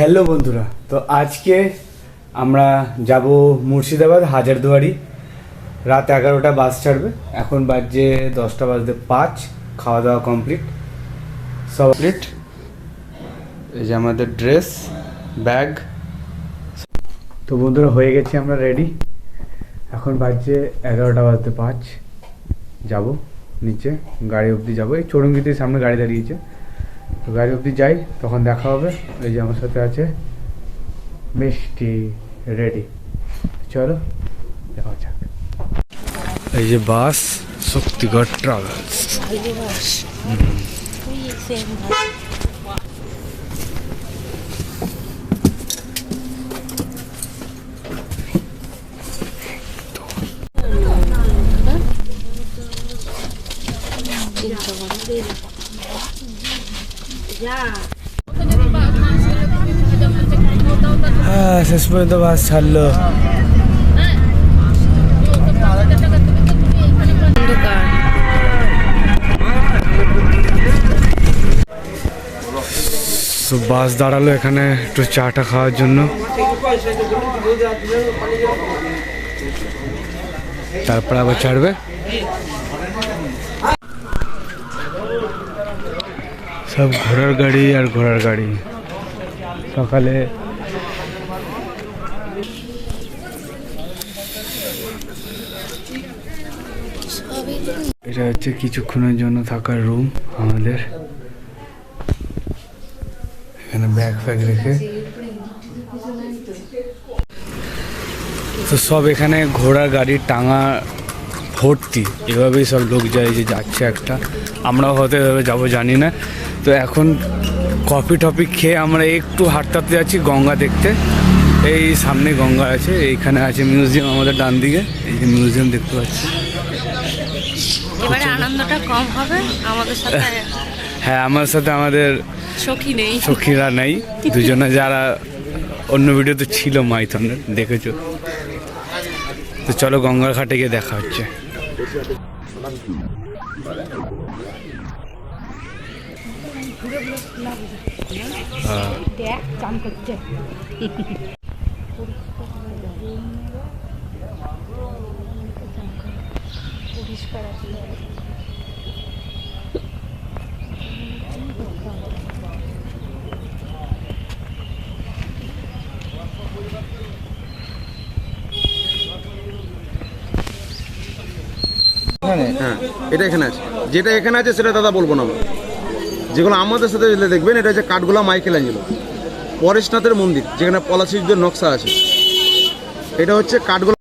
Hello বন্ধুরা তো আজকে আমরা যাব মুর্শিদাবাদ হাজারদুয়ারি। রাত এগারোটা বাস ছাড়বে এখন বাজে দশটা বাজতে পাঁচ খাওয়া দাওয়া কমপ্লিট। সব কমপ্লিট। এই যে আমাদের ড্রেস ব্যাগ। তো বন্ধুরা হয়ে গেছি আমরা রেডি এখন বাজছে এগারোটা বাজতে পাঁচ যাব নিচে গাড়ি অবধি যাব। এই চৌরঙ্গিতে সামনে গাড়ি দাঁড়িয়েছে। গাড়ি অবধি যাই তখন দেখা হবে। এই যে আমার সাথে আছে মিষ্টি রেডি। চলো দেখা যাক। এই যে বাস শক্তিগড় ট্রাভেলস। হ্যাঁ শেষ পর্যন্ত বাস ছাড়লো। বাস দাঁড়াল এখানে একটু চাটা খাওয়ার জন্য। তারপর আবার ছাড়বে। সব ঘোড়ার গাড়ি আর ঘোড়ার গাড়ি। সকালে এটা হচ্ছে কিছুক্ষণের জন্য থাকার রুম আমাদের। এখানে ব্যাগ ফ্যাগ রেখে। তো সব এখানে ঘোড়ার গাড়ি, টাঙা, ভর্তি। এভাবেই সব লোক যায় যে যাচ্ছে একটা। আমরাও এভাবে যাব, জানি না। তো এখন কফি টফি খেয়ে আমরা একটু হাঁটতে যাচ্ছি গঙ্গা দেখতে। এই সামনে গঙ্গা আছে এইখানে আছে মিউজিয়াম আমাদের ডান দিকে এই যে মিউজিয়াম দেখতে পাচ্ছি। এবারে আনন্দটা কম হবে আমাদের সাথে হ্যাঁ আমার সাথে আমাদের সখী নেই। সখীরা নেই দুজনে যারা অন্য ভিডিওতে ছিল মাইথনের দেখেছ? তো চলো গঙ্গার ঘাটে গিয়ে দেখা হচ্ছে। এটা এখানে আছে। যেটা এখানে আছে সেটা দাদা বলব না যেগুলো আমাদের সাথে দেখবেন, এটা হচ্ছে কাঠগোলা মাইকেল অ্যাঞ্জেলো পরেশনাথের মন্দির, যেখানে পলাশির নকশা আছে। এটা হচ্ছে কাঠগোলা